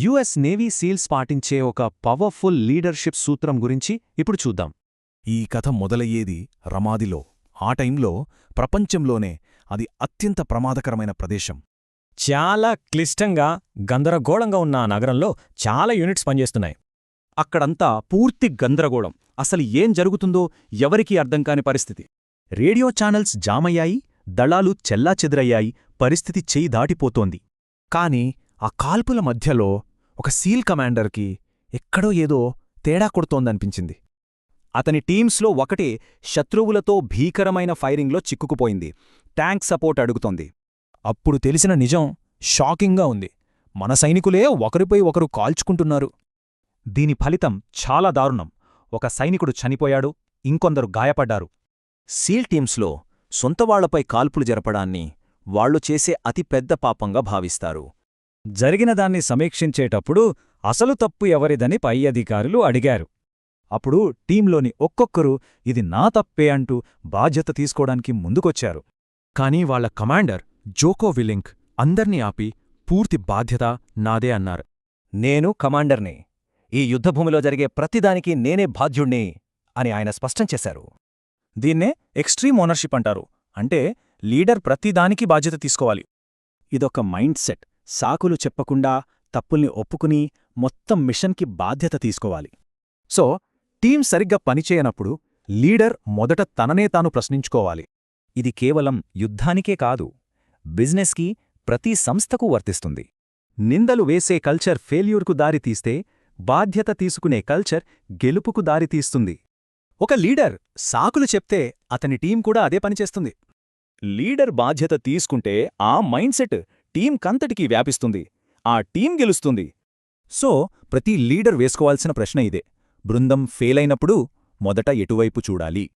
US navy seals పాటించే ఒక powerful leadership సూత్రం గురించి ఇప్పుడు చూద్దాం. ఈ కథ మొదలయ్యేది రమాదిలో. ఆ టైంలో ప్రపంచంలోనే అది అత్యంత ప్రమాదకరమైన ప్రదేశం. చాలా క్లిష్టంగా గందరగోళంగా ఉన్న ఆ నగరంలో చాలా యూనిట్స్ పనిచేస్తున్నాయి. అక్కడంతా పూర్తి గందరగోళం. అసలు ఏం జరుగుతుందో ఎవరికీ అర్థం కాని పరిస్థితి. రేడియో ఛానల్స్ జామయ్యాయి దళాలు చెల్లాచెదురయ్యాయి పరిస్థితి చెయ్యి దాటిపోతోంది. కాని ఆ కాల్పుల మధ్యలో ఒక సీల్ కమాండర్కి ఎక్కడో ఏదో తేడా కొడుతోందనిపించింది. అతని టీమ్స్లో ఒకటి శత్రువులతో భీకరమైన ఫైరింగ్లో చిక్కుకుపోయింది. ట్యాంక్ సపోర్ట్ అడుగుతోంది. అప్పుడు తెలిసిన నిజం షాకింగ్గా ఉంది. మన సైనికులే ఒకరిపై ఒకరు కాల్చుకుంటున్నారు. దీని ఫలితం చాలా దారుణం. ఒక సైనికుడు చనిపోయాడు ఇంకొందరు గాయపడ్డారు. సీల్ టీమ్స్లో సొంతవాళ్ళపై కాల్పులు జరపడాన్ని వాళ్ళు చేసే అతిపెద్ద పాపంగా భావిస్తారు. జరిగిన దాన్ని సమీక్షించేటప్పుడు అసలు తప్పు ఎవరిదని పై అధికారులు అడిగారు. అప్పుడు టీంలోని ఒక్కొక్కరు ఇది నా తప్పే అంటూ బాధ్యత తీసుకోవడానికి ముందుకొచ్చారు. కానీ వాళ్ళ కమాండర్ జోకో విలింక్ అందర్నీ ఆపి పూర్తి బాధ్యత నాదే అన్నారు. నేను కమాండర్ని. ఈ యుద్ధభూమిలో జరిగే ప్రతిదానికి నేనే బాధ్యుణ్ణి అని ఆయన స్పష్టం చేశారు. దీన్నే ఎక్స్ట్రీమ్ ఓనర్షిప్ అంటారు. అంటే లీడర్ ప్రతిదానికి బాధ్యత తీసుకోవాలి. ఇదొక మైండ్ సెట్. సాకులు చెప్పకుండా తప్పుల్ని ఒప్పుకుని మొత్తం మిషన్కి బాధ్యత తీసుకోవాలి. సో టీం సరిగ్గా పనిచేయనప్పుడు లీడర్ మొదట తననే తాను ప్రశ్నించుకోవాలి. ఇది కేవలం యుద్ధానికే కాదు బిజినెస్కి ప్రతి సంస్థకు వర్తిస్తుంది. నిందలు వేసే కల్చర్ ఫెయిల్యూర్కు దారితీస్తే బాధ్యత తీసుకునే కల్చర్ గెలుపుకు దారితీస్తుంది ఒక లీడర్ సాకులు చెప్తే అతని టీం కూడా అదే పనిచేస్తుంది లీడర్ బాధ్యత తీసుకుంటే ఆ మైండ్సెట్ టీం కంతటికీ వ్యాపిస్తుంది. ఆ టీం గెలుస్తుంది. సో ప్రతి లీడర్ వేసుకోవాల్సిన ప్రశ్న ఇదే. బృందం ఫెయిలైనప్పుడు మొదట ఎటువైపు చూడాలి?